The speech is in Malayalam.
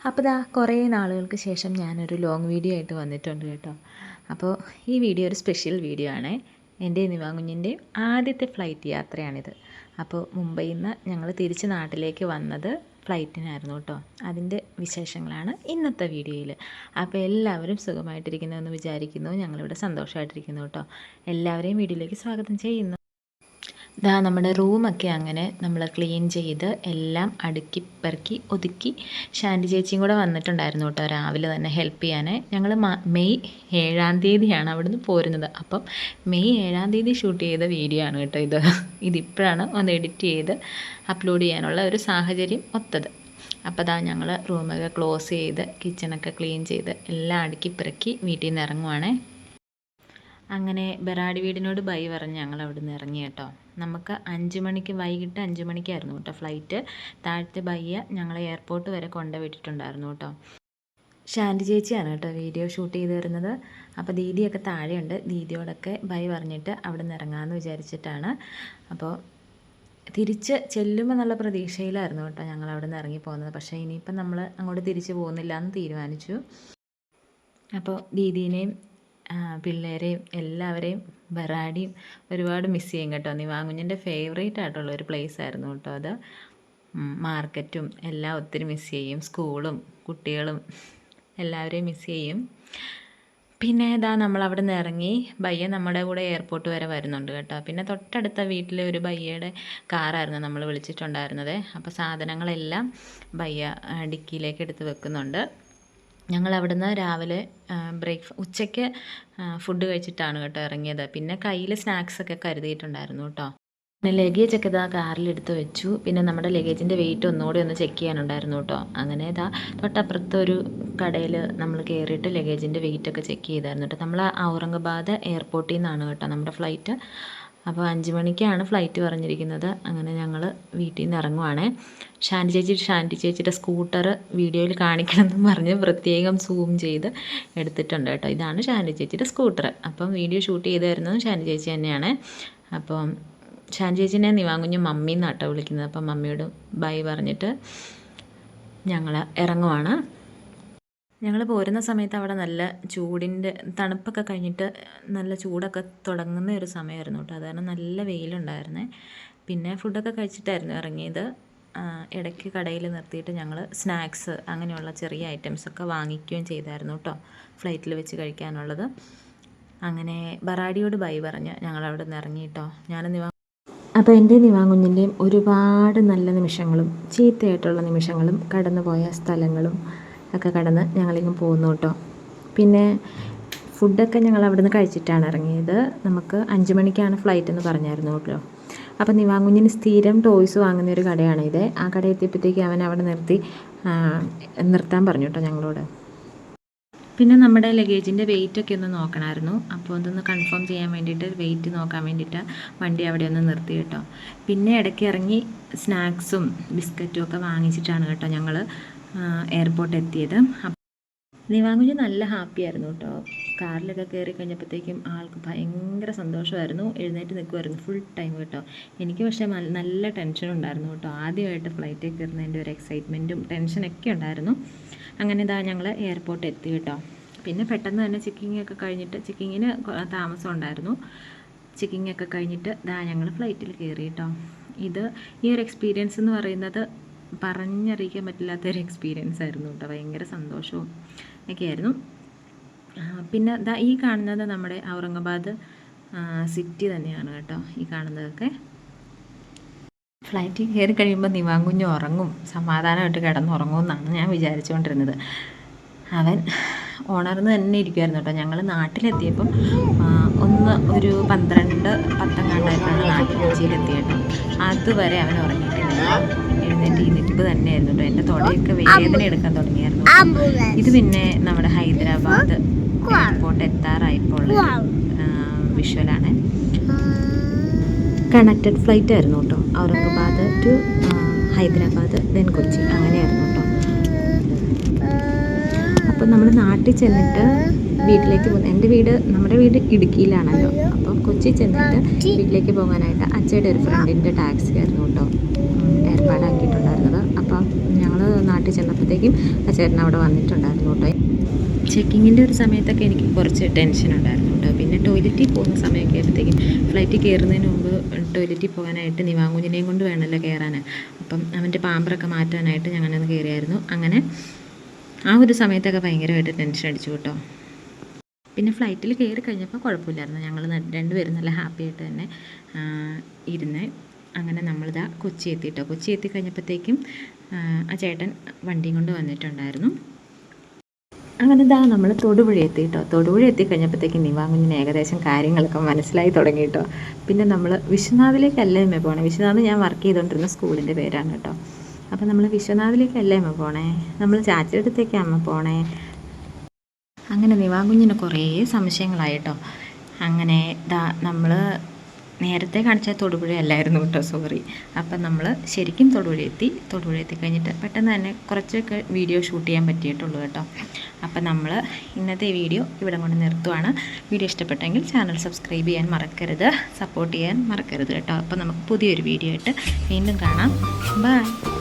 അപ്പോൾ ഇതാ കുറേ നാളുകൾക്ക് ശേഷം ഞാനൊരു ലോങ് വീഡിയോ ആയിട്ട് വന്നിട്ടുണ്ട് കേട്ടോ. അപ്പോൾ ഈ വീഡിയോ ഒരു സ്പെഷ്യൽ വീഡിയോ ആണ്. എന്റെ നിവാങ്കുഞ്ഞിന്റെ ആദ്യത്തെ ഫ്ലൈറ്റ് യാത്രയാണിത്. അപ്പോൾ മുംബൈയിൽ നിന്ന് ഞങ്ങൾ തിരിച്ച് നാട്ടിലേക്ക് വന്നത് ഫ്ലൈറ്റിനായിരുന്നു കേട്ടോ. അതിന്റെ വിശേഷങ്ങളാണ് ഇന്നത്തെ വീഡിയോയിൽ അപ്പോൾ എല്ലാവരും സുഖമായിട്ടിരിക്കുന്നു എന്ന് വിചാരിക്കുന്നു. ഞങ്ങളിവിടെ സന്തോഷമായിട്ടിരിക്കുന്നു കേട്ടോ. എല്ലാവരെയും വീഡിയോയിലേക്ക് സ്വാഗതം ചെയ്യുന്നു. ദാ നമ്മുടെ റൂമൊക്കെ അങ്ങനെ നമ്മൾ ക്ലീൻ ചെയ്ത് എല്ലാം അടുക്കി പെറുക്കി ഒതുക്കി. ശാന്തി ചേച്ചിയും കൂടെ വന്നിട്ടുണ്ടായിരുന്നു കേട്ടോ രാവിലെ തന്നെ ഹെൽപ്പ് ചെയ്യാൻ ഞങ്ങൾ മെയ് ഏഴാം തീയതിയാണ് അവിടുന്ന് പോരുന്നത്. അപ്പം മെയ് ഏഴാം തീയതി ഷൂട്ട് ചെയ്ത വീഡിയോ ആണ് കേട്ടോ ഇത്. ഇതിപ്പോഴാണ് ഒന്ന് എഡിറ്റ് ചെയ്ത് അപ്ലോഡ് ചെയ്യാനുള്ള ഒരു സാഹചര്യം ഒത്തത്. അപ്പോൾ അതാ ഞങ്ങൾ റൂമൊക്കെ ക്ലോസ് ചെയ്ത് കിച്ചണൊക്കെ ക്ലീൻ ചെയ്ത് എല്ലാം അടുക്കി പെറുക്കി വീട്ടിൽ നിന്ന് ഇറങ്ങുവാണേ. അങ്ങനെ ബെറാടി വീടിനോട് ബൈ പറഞ്ഞ് ഞങ്ങൾ അവിടെ നിന്ന് ഇറങ്ങി കേട്ടോ. നമുക്ക് അഞ്ച് മണിക്ക് വൈകിട്ട് അഞ്ച് മണിക്കായിരുന്നു കേട്ടോ ഫ്ലൈറ്റ് താഴത്തെ ബയ്യ ഞങ്ങളെ എയർപോർട്ട് വരെ കൊണ്ടുപോയിട്ടുണ്ടായിരുന്നു കേട്ടോ. ഷാൻഡി ചേച്ചിയാണ് കേട്ടോ വീഡിയോ ഷൂട്ട് ചെയ്ത് തരുന്നത് അപ്പോൾ ദീദിയൊക്കെ താഴെയുണ്ട്. ദീദിയോടൊക്കെ ബൈ പറഞ്ഞിട്ട് അവിടെ നിന്ന് ഇറങ്ങാമെന്ന് വിചാരിച്ചിട്ടാണ്. അപ്പോൾ തിരിച്ച് ചെല്ലുമ്പോൾ എന്നുള്ള പ്രതീക്ഷയിലായിരുന്നു കേട്ടോ ഞങ്ങൾ അവിടെ നിന്ന് ഇറങ്ങി പോകുന്നത്. പക്ഷേ ഇനിയിപ്പം നമ്മൾ അങ്ങോട്ട് തിരിച്ച് പോകുന്നില്ല എന്ന് തീരുമാനിച്ചു. അപ്പോൾ ദീദീനെയും പിള്ളേരെയും എല്ലാവരെയും ബറാഡിയും ഒരുപാട് മിസ് ചെയ്യും കേട്ടോ. നിവാങ്കുഞ്ഞിന്റെ ഫേവറേറ്റ് ആയിട്ടുള്ള ഒരു പ്ലേസ് ആയിരുന്നു കേട്ടോ അത്. മാർക്കറ്റും എല്ലാം ഒത്തിരി മിസ് ചെയ്യും. സ്കൂളും കുട്ടികളും എല്ലാവരെയും മിസ് ചെയ്യും. പിന്നെ ഇതാ നമ്മൾ അവിടെ നിന്ന് ഇറങ്ങി. ബയ്യ നമ്മുടെ കൂടെ എയർപോർട്ട് വരെ വരുന്നുണ്ട് കേട്ടോ. പിന്നെ തൊട്ടടുത്ത വീട്ടിലെ ഒരു ബയ്യയുടെ കാറായിരുന്നു നമ്മൾ വിളിച്ചിട്ടുണ്ടായിരുന്നത്. അപ്പോൾ സാധനങ്ങളെല്ലാം ബയ്യ ഡിക്കിയിലേക്ക് എടുത്ത് വെക്കുന്നുണ്ട്. ഞങ്ങൾ അവിടുന്ന് രാവിലെ ബ്രേക്ക് ഉച്ചയ്ക്ക് ഫുഡ് കഴിച്ചിട്ടാണ് കേട്ടോ ഇറങ്ങിയത്. പിന്നെ കയ്യിൽ സ്നാക്സൊക്കെ കരുതിയിട്ടുണ്ടായിരുന്നു കേട്ടോ. പിന്നെ ലഗേജ് ഒക്കെ ഇതാ കാറിലെടുത്ത് വെച്ചു. പിന്നെ നമ്മുടെ ലഗേജിന്റെ വെയിറ്റ് ഒന്നുകൂടി ഒന്ന് ചെക്ക് ചെയ്യാനുണ്ടായിരുന്നു കേട്ടോ. അങ്ങനെ ഇതാ തൊട്ടപ്പുറത്തെ ഒരു കടയിൽ നമ്മൾ കയറിയിട്ട് ലഗേജിന്റെ വെയിറ്റ് ഒക്കെ ചെക്ക് ചെയ്തായിരുന്നു കേട്ടോ. നമ്മൾ ഔറംഗബാദ് എയർപോർട്ടിൽ നിന്നാണ് കേട്ടോ നമ്മുടെ ഫ്ലൈറ്റ് അപ്പോൾ അഞ്ച് മണിക്കാണ് ഫ്ലൈറ്റ് പറഞ്ഞിരിക്കുന്നത്. അങ്ങനെ ഞങ്ങൾ വീട്ടിൽ നിന്ന് ഇറങ്ങുവാണ് ഷാന്റി ചേച്ചി ഷാന്റി ചേച്ചിയുടെ സ്കൂട്ടർ വീഡിയോയിൽ കാണിക്കണമെന്ന് പറഞ്ഞ് പ്രത്യേകം സൂം ചെയ്ത് എടുത്തിട്ടുണ്ട് കേട്ടോ. ഇതാണ് ഷാന്റി ചേച്ചിയുടെ സ്കൂട്ടർ അപ്പം വീഡിയോ ഷൂട്ട് ചെയ്ത് തരുന്നതും ഷാന്റി ചേച്ചി തന്നെയാണ്. അപ്പം ഷാന്റി ചേച്ചിനെ നിവാങ്കുഞ്ഞ് മമ്മി എന്നാട്ടോ വിളിക്കുന്നത്. അപ്പം മമ്മിയോട് ബൈ പറഞ്ഞിട്ട് ഞങ്ങൾ ഇറങ്ങുവാണ് ഞങ്ങൾ പോരുന്ന സമയത്ത് അവിടെ നല്ല ചൂടിന്റെ തണുപ്പൊക്കെ കഴിഞ്ഞിട്ട് നല്ല ചൂടൊക്കെ തുടങ്ങുന്ന ഒരു സമയമായിരുന്നു കേട്ടോ. കാരണം നല്ല വെയിലുണ്ടായിരുന്നേ. പിന്നെ ഫുഡൊക്കെ കഴിച്ചിട്ടായിരുന്നു ഇറങ്ങിയത്. ഇടയ്ക്ക് കടയിൽ നിർത്തിയിട്ട് ഞങ്ങൾ സ്നാക്സ് അങ്ങനെയുള്ള ചെറിയ ഐറ്റംസൊക്കെ വാങ്ങിക്കുകയും ചെയ്തായിരുന്നു കേട്ടോ ഫ്ലൈറ്റിൽ വെച്ച് കഴിക്കാനുള്ളത്. അങ്ങനെ ബറാഡിയോട് ബൈ പറഞ്ഞ് ഞങ്ങൾ അവിടെ നിന്ന് ഇറങ്ങി കേട്ടോ. ഞാൻ നിവാ അപ്പോൾ എന്റെ നിവാങ്കുഞ്ഞിന്റെയും ഒരുപാട് നല്ല നിമിഷങ്ങളും ചീത്തയായിട്ടുള്ള നിമിഷങ്ങളും കടന്നുപോയ സ്ഥലങ്ങളും ഒക്കെ കടന്ന് ഞങ്ങളിങ്ങ് പോകുന്നു കേട്ടോ. പിന്നെ ഫുഡൊക്കെ ഞങ്ങൾ അവിടെ നിന്ന് കഴിച്ചിട്ടാണ് ഇറങ്ങിയത്. നമുക്ക് അഞ്ച് മണിക്കാണ് ഫ്ലൈറ്റ് എന്ന് പറഞ്ഞായിരുന്നു കേട്ടോ. അപ്പം നിവാങ്കുഞ്ഞിന് സ്ഥിരം ടോയ്സ് വാങ്ങുന്ന ഒരു കടയാണ് ഇത്. ആ കട എത്തിയപ്പോഴത്തേക്ക് അവൻ അവിടെ നിർത്തി നിർത്താൻ പറഞ്ഞു കേട്ടോ ഞങ്ങളോട്. പിന്നെ നമ്മുടെ ലഗേജിന്റെ വെയിറ്റ് ഒക്കെ ഒന്ന് നോക്കണമായിരുന്നു. അപ്പോൾ അതൊന്ന് കൺഫേം ചെയ്യാൻ വേണ്ടിയിട്ട് വെയിറ്റ് നോക്കാൻ വേണ്ടിയിട്ട് വണ്ടി അവിടെ ഒന്ന് നിർത്തി കേട്ടോ. പിന്നെ ഇടയ്ക്ക് ഇറങ്ങി സ്നാക്സും ബിസ്ക്കറ്റും ഒക്കെ വാങ്ങിച്ചിട്ടാണ് കേട്ടോ ഞങ്ങൾ എയർപോർട്ട് എത്തിയത്. നിവാങ്കുഞ്ഞ് നല്ല ഹാപ്പി ആയിരുന്നു കേട്ടോ കാറിലൊക്കെ കയറി കഴിഞ്ഞപ്പോഴത്തേക്കും ആൾക്ക് ഭയങ്കര സന്തോഷമായിരുന്നു. എഴുന്നേറ്റ് നിൽക്കുമായിരുന്നു ഫുൾ ടൈം കേട്ടോ എനിക്ക് പക്ഷേ നല്ല ടെൻഷൻ ഉണ്ടായിരുന്നു കേട്ടോ ആദ്യമായിട്ട് ഫ്ലൈറ്റിൽ കയറുന്നതിന്റെ ഒരു എക്സൈറ്റ്മെന്റും ടെൻഷനൊക്കെ ഉണ്ടായിരുന്നു. അങ്ങനെ ഇതാ ഞങ്ങൾ എയർപോർട്ട് എത്തി കേട്ടോ പിന്നെ പെട്ടെന്ന് തന്നെ ഒക്കെ കഴിഞ്ഞിട്ട് ചെക്കിങ്ങിന് താമസം ഉണ്ടായിരുന്നു. ഒക്കെ കഴിഞ്ഞിട്ട് ഇതാ ഞങ്ങൾ ഫ്ലൈറ്റിൽ കയറി കേട്ടോ ഇത് ഈ ഒരു എക്സ്പീരിയൻസ് എന്ന് പറയുന്നത് പറഞ്ഞറിയിക്കാൻ പറ്റില്ലാത്തൊരു എക്സ്പീരിയൻസ് ആയിരുന്നു കേട്ടോ. ഭയങ്കര സന്തോഷവും ഒക്കെയായിരുന്നു. പിന്നെ ദാ ഈ കാണുന്നത് നമ്മുടെ ഔറംഗാബാദ് സിറ്റി തന്നെയാണ് കേട്ടോ ഈ കാണുന്നതൊക്കെ. ഫ്ലൈറ്റിൽ കയറി കഴിയുമ്പോൾ നിവാങ്കുഞ്ഞ് ഉറങ്ങും. സമാധാനമായിട്ട് കിടന്നുറങ്ങും എന്നാണ് ഞാൻ വിചാരിച്ചുകൊണ്ടിരുന്നത്. അവൻ ഉണർന്ന് തന്നെ ഇരിക്കുമായിരുന്നു കേട്ടോ. ഞങ്ങൾ നാട്ടിലെത്തിയപ്പം ഒന്ന് ഒരു പന്ത്രണ്ട് പത്തെങ്ങാണ്ടായിട്ടാണ് നാട്ടിൽ കൊച്ചിയിലെത്തി അതുവരെ അവൻ ഉറങ്ങിയിട്ടില്ല. എഴുന്നേറ്റ് ഇരുന്നിട്ട് തന്നെയായിരുന്നു കേട്ടോ. എന്റെ തൊടയൊക്കെ വേദന എടുക്കാൻ തുടങ്ങിയായിരുന്നു ഇത് പിന്നെ നമ്മുടെ ഹൈദരാബാദ് എയർപോർട്ട് എത്താറായപ്പോൾ വിഷ്വലാണ്. കണക്റ്റഡ് ഫ്ലൈറ്റ് ആയിരുന്നു കേട്ടോ. Aurangabad to Hyderabad then Kochi. അങ്ങനെയായിരുന്നു കേട്ടോ. അപ്പം നമ്മൾ നാട്ടിൽ ചെന്നിട്ട് വീട്ടിലേക്ക് പോകുന്നത്. എന്റെ വീട് നമ്മുടെ വീട് ഇടുക്കിയിലാണല്ലോ. അപ്പോൾ കൊച്ചി ചെന്നിട്ട് വീട്ടിലേക്ക് പോകാനായിട്ട് അച്ഛയുടെ ഒരു ഫ്രണ്ടിന്റെ ടാക്സി ആയിരുന്നു കേട്ടോ ഏർപ്പാടാക്കിയിട്ടുണ്ടായിരുന്നത്. അപ്പം ഞങ്ങൾ നാട്ടിൽ ചെന്നപ്പോഴത്തേക്കും അച്ഛേട്ടൻ അവിടെ വന്നിട്ടുണ്ടായിരുന്നു കേട്ടോ. ചെക്കിങ്ങിന്റെ ഒരു സമയത്തൊക്കെ എനിക്ക് കുറച്ച് ടെൻഷൻ ഉണ്ടായിരുന്നു കേട്ടോ. പിന്നെ ടോയ്ലറ്റിൽ പോകുന്ന സമയമൊക്കെ ആയപ്പോഴത്തേക്കും ഫ്ലൈറ്റിൽ കയറുന്നതിന് മുമ്പ് ടോയ്ലറ്റിൽ പോകാനായിട്ട് നിവാങ്കുഞ്ഞിനെയും കൊണ്ട് വേണമല്ലോ കയറാൻ അപ്പം അവന്റെ പാമ്പറൊക്കെ മാറ്റാനായിട്ട് ഞങ്ങളൊന്ന് കയറിയായിരുന്നു. അങ്ങനെ ആ ഒരു സമയത്തൊക്കെ ഭയങ്കരമായിട്ട് ടെൻഷൻ അടിച്ചു കേട്ടോ. പിന്നെ ഫ്ലൈറ്റിൽ കയറി കഴിഞ്ഞപ്പോൾ കുഴപ്പമില്ലായിരുന്നു. ഞങ്ങൾ രണ്ടുപേരും നല്ല ഹാപ്പി ആയിട്ട് തന്നെ ഇരുന്ന് അങ്ങനെ നമ്മളിതാ കൊച്ചി എത്തിയിട്ടോ കൊച്ചി എത്തിക്കഴിഞ്ഞപ്പോഴത്തേക്കും ആ, ചേട്ടൻ വണ്ടിയും കൊണ്ട് വന്നിട്ടുണ്ടായിരുന്നു. അങ്ങനെ ഇതാ നമ്മൾ തൊടുപുഴ എത്തിയിട്ടോ തൊടുപുഴ എത്തിക്കഴിഞ്ഞപ്പോഴത്തേക്കും നിവാങ്കുഞ്ഞിന് ഏകദേശം കാര്യങ്ങളൊക്കെ മനസ്സിലായി തുടങ്ങിയിട്ടോ പിന്നെ നമ്മൾ വിശ്വനാഥിലേക്കല്ല എമ്മ പോണേ? വിശ്വനാഥ് ഞാൻ വർക്ക് ചെയ്തുകൊണ്ടിരുന്ന സ്കൂളിന്റെ പേരാണ് കേട്ടോ അപ്പോൾ നമ്മൾ വിശ്വനാഥിലേക്കല്ല എമ്മ പോണേ? നമ്മൾ ചാച്ചിയുടെ അടുത്തേക്കാണ് അമ്മ പോണേ? അങ്ങനെ നിവാങ്കുഞ്ഞിന് കുറേ സംശയങ്ങളായിട്ടോ. അങ്ങനെ ദാ നമ്മൾ നേരത്തെ കാണിച്ച തൊടുപുഴ അല്ലായിരുന്നു കേട്ടോ സോറി. അപ്പം നമ്മൾ ശരിക്കും തൊടുപുഴ എത്തി. തൊടുപുഴ എത്തി കഴിഞ്ഞിട്ട് പെട്ടെന്ന് തന്നെ കുറച്ചൊക്കെ വീഡിയോ ഷൂട്ട് ചെയ്യാൻ പറ്റിയിട്ടുള്ളൂ കേട്ടോ. അപ്പം നമ്മൾ ഇന്നത്തെ വീഡിയോ ഇവിടെ കൊണ്ട് നിർത്തുവാണ്. വീഡിയോ ഇഷ്ടപ്പെട്ടെങ്കിൽ ചാനൽ സബ്സ്ക്രൈബ് ചെയ്യാൻ മറക്കരുത് സപ്പോർട്ട് ചെയ്യാൻ മറക്കരുത് കേട്ടോ. അപ്പം നമുക്ക് പുതിയൊരു വീഡിയോ ആയിട്ട് വീണ്ടും കാണാം. ബൈ.